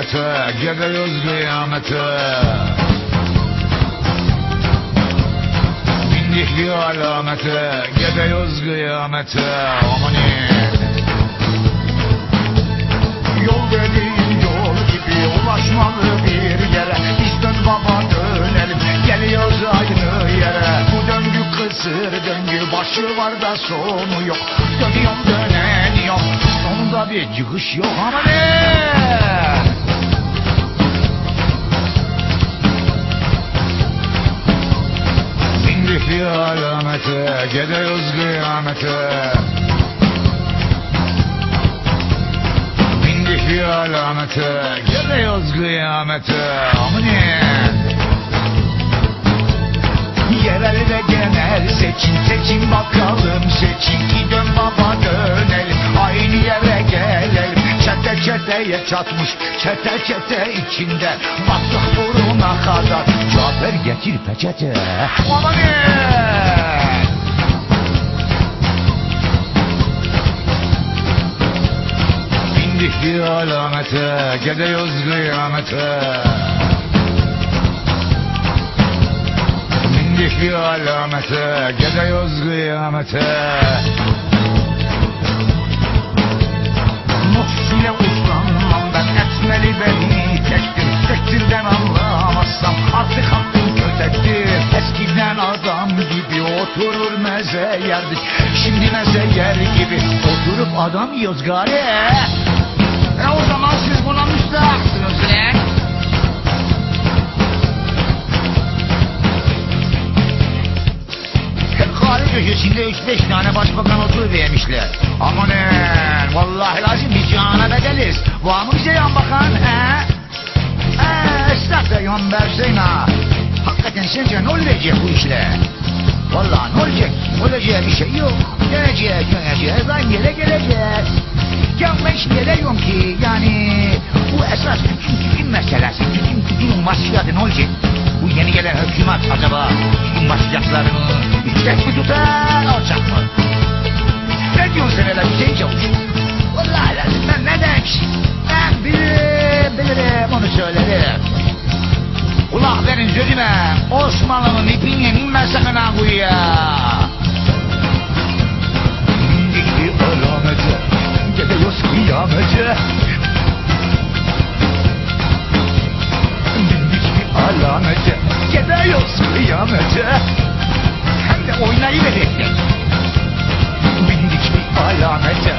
kıyamete Gidiyoruz kıyamete Bindik bir alamete Gidiyoruz kıyamete Amanin Yol dediğin yol gibi ulaşmalı bir yere. Biz dön baba dönelim. Geliyoruz aynı yere. Bu döngü kısır döngü başı var da sonu yok. Dönüyorum döneniyorum. Sonunda bir çıkış yok ama ne? Bir alamete Gidiyoruz kıyamete Bindik bir alamete Gidiyoruz kıyamete Amanin Yerel ve genel seçim seçim bakalım seçim Ki dön baba dönelim aynı yere gelelim. Çete çeteye çatmış çete çete içinde. Battık buruna kadar Cafer getir peçete. Aman Bindik bir alamete Gidiyoruz kıyamete Bindik bir alamete Gidiyoruz kıyamete Muhsine adam gibi oturur meze yerdik Şimdi meze yer gibi oturup adam yiyoruz gari E o zaman siz buna müstahaksınız ne? Köşesinde üç beş tane başbakan otur vermişler. Amanın vallahi lazım biz cihana bedeliz. Var mı bize yan bakan he? He estağfurullah yan verseyin Hakikaten sence ne olacak bu işler? Vallahi ne olacak? Olacağı bir şey yok. Döneceğiz döneceğiz aynı yere geleceğiz. Ya ben şimdi diyorum ki yani bu esas bütün tütün meselesi, tütün masrafı ne olacak? Bu yeni gelen hükümet acaba tütün masraflarını yüksek mi tutar, alçak mı? Ne diyorsun sen öyle Hüseyin Çavuş? Vallahi lazım ben ne demek? Ben bilirim, bilirim onu söylerim. Kulak verin sözüme, Osmanlı'nın ipinin mesakına kuyuya. Gitti alamete, gidiyoruz kıyamete. Bindik bir alamete, gidiyoruz kıyamete. Hem de oynayıverecek. Bindik bir alamete,